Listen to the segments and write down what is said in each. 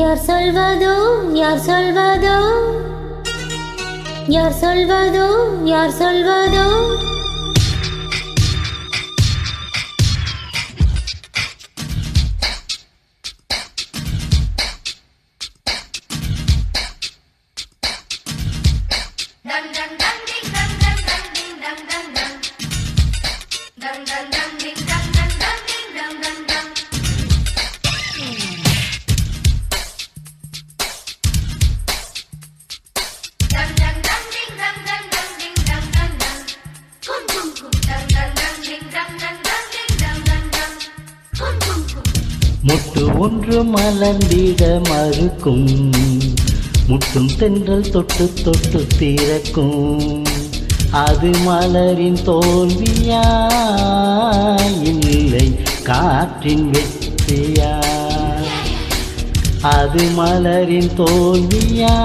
யார் சொல்வதோ யார் சொல்வதோ யார் சொல்வதோ யார் சொல்வதோ dun dun dun. முட்டு ஒன்று மலர்ந்திட மறுக்கும். முட்டும் தென்றல் தொட்டு தொட்டு திறக்கும். அது மலரின் தோல்வியா இல்லை காற்றின் வெற்றியா அது மலரின் தோல்வியா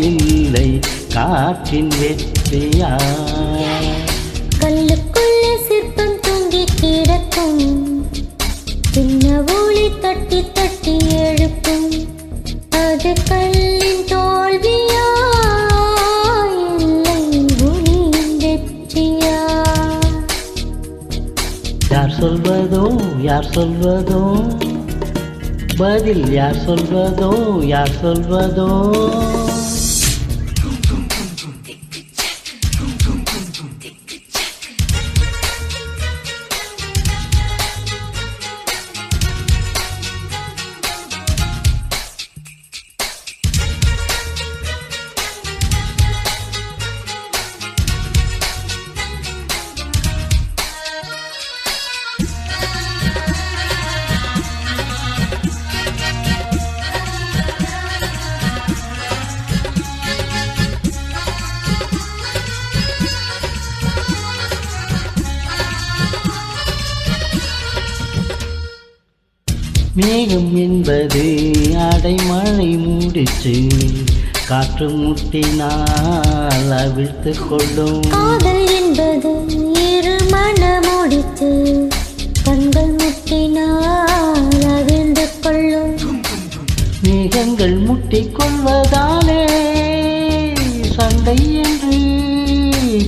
இல்லை காற்றின் வெற்றியா கல்லுக்குள்ளே சிற்பம் தூங்கி கிடக்கும். துளி தட்டி தட்டி எழுப்பும். அது கல்லின் தோல்வியா இல்லை ஒளியின் வெற்றியா? யார் சொல்வதோ யார் சொல்வதோ பதில் யார் சொல்வதோ யார் சொல்வதோ மேகம் என்பது அடைமழை மூடிச்சு காற்று முட்டினால் அவிழ்த்து கொள்ளும். காதல் என்பது இரு மனமுடித்து கண்கள் முட்டினால் அவிழ்ந்து கொள்ளும். மேகங்கள் முட்டிக் கொள்வதாலே சண்டை என்று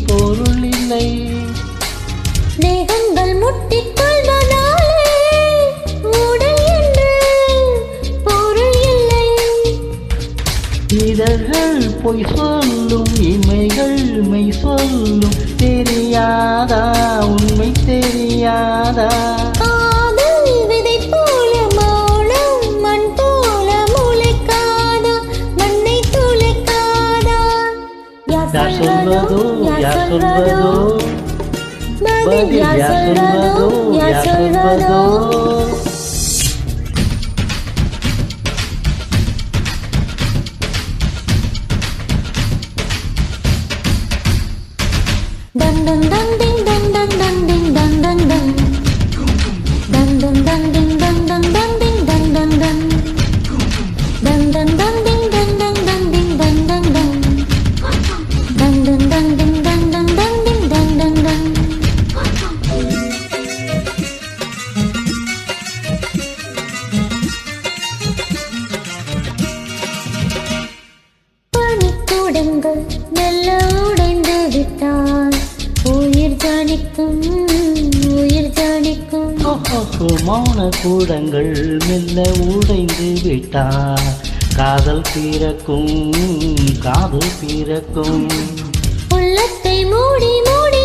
பொருள் இல்லை. தேகங்கள் முட்டிக் பொய் சொல்லும் இமைகள் மெய் சொல்லும். தெரியாதா? உண்மை தெரியாதா? யார் சொல்வதோ? யார் சொல்வதோ? பதில் சொல்வதோ? யார் சொல்வதோ? சொல்வதோ Dun dun ஜனிக்கும் உயிர் ஜனிக்கும் ஓஹோ, மௌன கூடங்கள் மெல்ல உடைந்து விட்டா காதல் பிறக்கும் காதல் பிறக்கும். உள்ளத்தை மூடி மூடி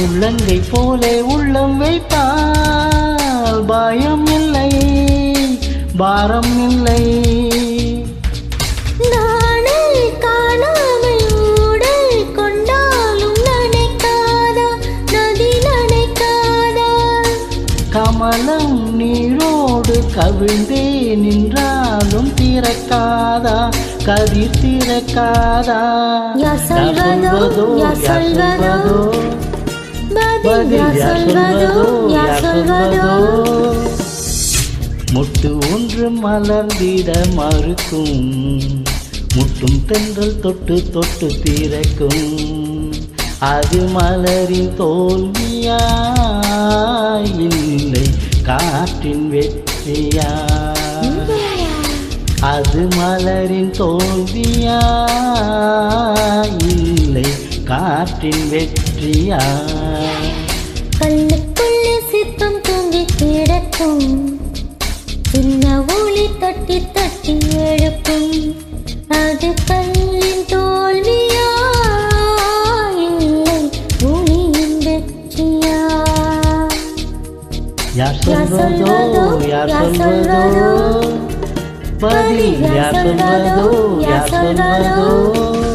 உள்ளங்கை போலே உள்ளம் வைத்தால் பயம் இல்லை பாரம் இல்லை. திறக்காதா கதிர் திறக்காதா? சொல்வதோ, சொல்வதோ? முட்டு ஒன்று மலர்ந்திட மறுக்கும். முட்டும் தென்றல் தொட்டு தொட்டு திறக்கும். அது மலரின் தோல்வியா இல்லை காற்றின் வெற்றியா அது மலரின் தோல்வியா இல்லை காற்றின் வெற்றியா? கல்லுக்குள்ளே சிற்பம் தூங்கி கிடக்கும். சின்ன ஒளி தட்டி தட்டி எழுப்பும். அது கல்லின் தோல்வியா இல்லை ஒளியின் வெற்றியா? யார் சொல்வதோ சொல்வதோ, யார் யார் சொல்வதோ சொல்வதோ, பதில் யார் சொல்வதோ யார் சொல்வதோ